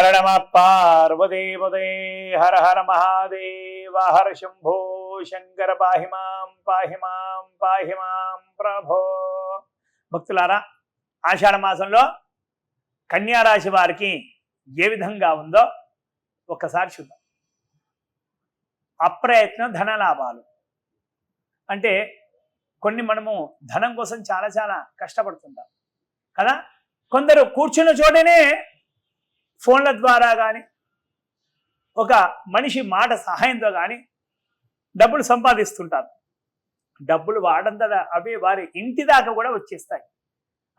హర నమ పార్వదేవదే హర హర మహాదేవ హర శంభో శంకర పాహి మాం పాహి మాం పాహి మాం ప్రభో భక్తులారా ఆషాఢ మాసంలో కన్యా రాశి వారికి ఏ విధంగా ఉందో ఒక్కసారి చూద్దాం. అప్రయత్న ధన లాభాలు అంటే కొన్ని మనము ధనం కోసం చాలా చాలా కష్టపడుతుంటాం. కదా? కొందరు కూర్చున్న చోటనే ఫోన్ల ద్వారా కానీ ఒక మనిషి మాట సహాయంతో కానీ డబ్బులు సంపాదిస్తుంటారు. డబ్బులు వాడంతట అవి వారి ఇంటి దాకా కూడా వచ్చేస్తాయి.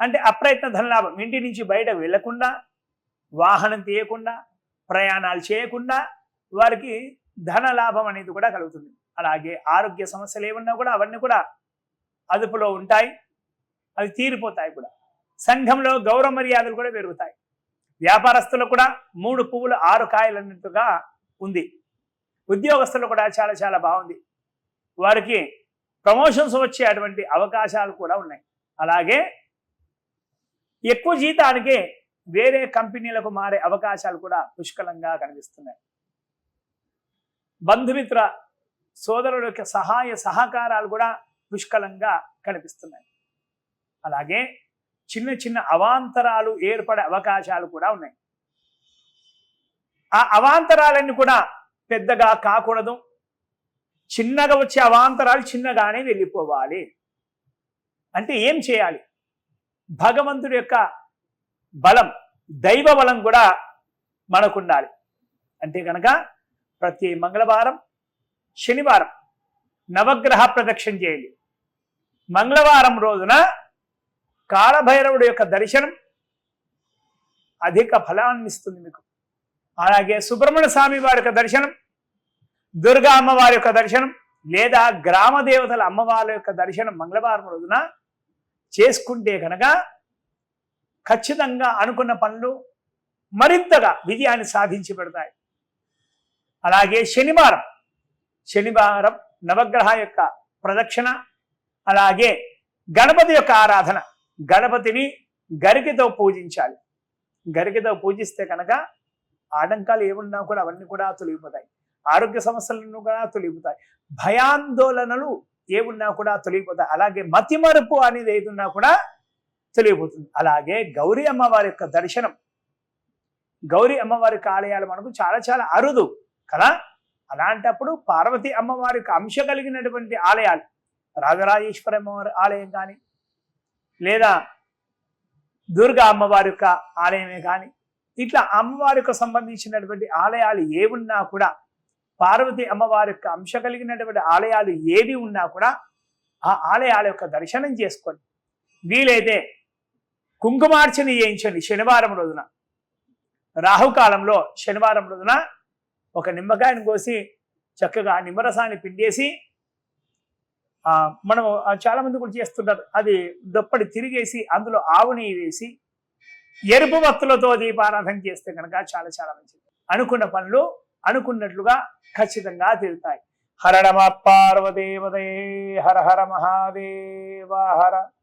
అంటే అప్రయత్న ధనలాభం ఇంటి నుంచి బయట వెళ్ళకుండా వాహనం తీయకుండా ప్రయాణాలు చేయకుండా వారికి ధన లాభం అనేది కూడా కలుగుతుంది. అలాగే ఆరోగ్య సమస్యలు ఏమన్నా కూడా అవన్నీ కూడా అదుపులో ఉంటాయి. అవి తీరిపోతాయి కూడా. సంఘంలో గౌరవ మర్యాదలు కూడా పెరుగుతాయి. వ్యాపారస్తులు కూడా మూడు పువ్వులు ఆరు కాయలు అన్నట్టుగా ఉంది. ఉద్యోగస్తులు కూడా చాలా చాలా బాగుంది. వారికి ప్రమోషన్స్ వచ్చే అటువంటి అవకాశాలు కూడా ఉన్నాయి. అలాగే ఎక్కువ జీతానికి వేరే కంపెనీలకు మారే అవకాశాలు కూడా పుష్కలంగా కనిపిస్తున్నాయి. బంధుమిత్ర సోదరుల యొక్క సహాయ సహకారాలు కూడా పుష్కలంగా కనిపిస్తున్నాయి. అలాగే చిన్న చిన్న అవాంతరాలు ఏర్పడే అవకాశాలు కూడా ఉన్నాయి. ఆ అవాంతరాలన్నీ కూడా పెద్దగా కాకూడదు. చిన్నగా వచ్చే అవాంతరాలు చిన్నగానే వెళ్ళిపోవాలి. అంటే ఏం చేయాలి? భగవంతుడి యొక్క బలం దైవ బలం కూడా మనకు ఉండాలి అంటే కనుక ప్రతి మంగళవారం శనివారం నవగ్రహ ప్రదక్షిణ చేయాలి. మంగళవారం రోజున కాళభైరవుడు యొక్క దర్శనం అధిక ఫలాన్ని ఇస్తుంది మీకు. అలాగే సుబ్రహ్మణ్య స్వామి వారి యొక్క దర్శనం దుర్గా అమ్మవారి యొక్క దర్శనం లేదా గ్రామ దేవతల అమ్మవారి యొక్క దర్శనం మంగళవారం రోజున చేసుకుంటే కనుక ఖచ్చితంగా అనుకున్న పనులు మరింతగా విజయాన్ని సాధించి పెడతాయి. అలాగే శనివారం శనివారం నవగ్రహ యొక్క ప్రదక్షిణ అలాగే గణపతి యొక్క ఆరాధన గణపతిని గరికతో పూజించాలి. గరికతో పూజిస్తే కనుక ఆటంకాలు ఏమున్నా కూడా అవన్నీ కూడా తొలగిపోతాయి. ఆరోగ్య సమస్యలను కూడా తొలగిపోతాయి. భయాందోళనలు ఏమున్నా కూడా తొలగిపోతాయి. అలాగే మతి మరుపు అనేది ఏదున్నా కూడా తొలగిపోతుంది. అలాగే గౌరీ అమ్మవారి యొక్క దర్శనం. గౌరీ అమ్మవారి యొక్క ఆలయాలు మనకు చాలా చాలా అరుదు కదా? అలాంటప్పుడు పార్వతి అమ్మవారి యొక్క అంశ కలిగినటువంటి ఆలయాలు రాజరాజేశ్వర అమ్మవారి ఆలయం కానీ లేదా దుర్గా అమ్మవారి యొక్క ఆలయమే కానీ ఇట్లా అమ్మవారికి సంబంధించినటువంటి ఆలయాలు ఏ ఉన్నా కూడా పార్వతి అమ్మవారి యొక్క అంశ కలిగినటువంటి ఆలయాలు ఏవి ఉన్నా కూడా ఆ ఆలయాల యొక్క దర్శనం చేసుకోండి. వీలైతే కుంకుమార్చన చేయించండి శనివారం రోజున. రాహుకాలంలో శనివారం రోజున ఒక నిమ్మకాయను కోసి చక్కగా నిమ్మరసాన్ని పిండేసి మనం చాలా మంది కూడా చేస్తుంటారు. అది దుప్పటి తిరిగేసి అందులో ఆవు నెయ్యి వేసి ఎరుపు వత్తులతో దీపారాధన చేస్తే కనుక చాలా చాలా మంచిది. అనుకున్న పనులు అనుకున్నట్లుగా ఖచ్చితంగా తిరుగుతాయి హర నమ పార్వదేవదే హర హర మహాదేవ హర.